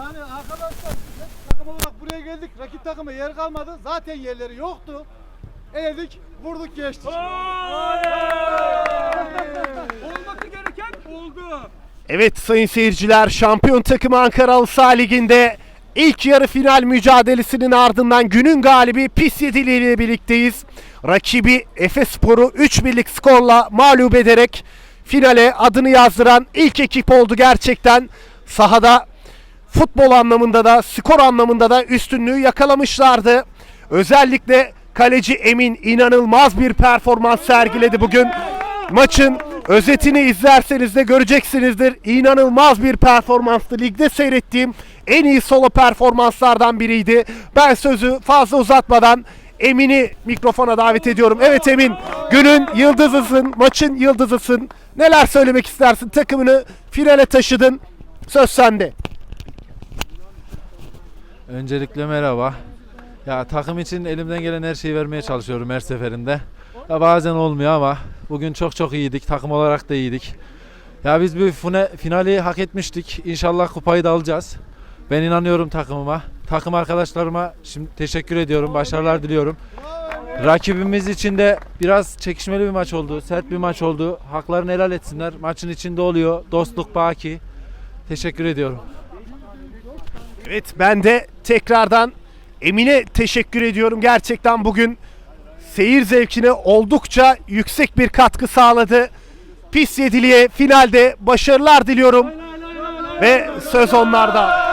Yani arkadaşlar biz takım olarak buraya geldik. Rakip takıma yer kalmadı. Zaten yerleri yoktu. Eledik, vurduk geçtik. Olması gereken oldu. Evet sayın seyirciler şampiyon takımı Ankara Halı Saha Ligi'nde ilk yarı final mücadelesinin ardından günün galibi Pis Yedili ile birlikteyiz. Rakibi Efes Spor'u 3 birlik skorla mağlup ederek finale adını yazdıran ilk ekip oldu gerçekten. Sahada futbol anlamında da skor anlamında da üstünlüğü yakalamışlardı. Özellikle kaleci Emin inanılmaz bir performans sergiledi bugün. Maçın özetini izlerseniz de göreceksinizdir. İnanılmaz bir performanstı. Ligde seyrettiğim en iyi solo performanslardan biriydi. Ben sözü fazla uzatmadan Emin'i mikrofona davet ediyorum. Evet Emin, günün yıldızısın, maçın yıldızısın. Neler söylemek istersin? Takımını finale taşıdın. Söz sende. Öncelikle merhaba. Ya takım için elimden gelen her şeyi vermeye çalışıyorum her seferinde. Ya bazen olmuyor ama bugün çok çok iyiydik. Takım olarak da iyiydik. Ya biz bir fine- finali hak etmiştik. İnşallah kupayı da alacağız. Ben inanıyorum takımıma. Takım arkadaşlarıma şimdi teşekkür ediyorum. Başarılar diliyorum. Rakibimiz için de biraz çekişmeli bir maç oldu. Sert bir maç oldu. Haklarını helal etsinler. Maçın içinde oluyor. Dostluk baki. Teşekkür ediyorum. Evet ben de tekrardan Emin'e teşekkür ediyorum. Gerçekten bugün seyir zevkine oldukça yüksek bir katkı sağladı. Pis Yedili'ye finalde başarılar diliyorum. Ve söz onlarda.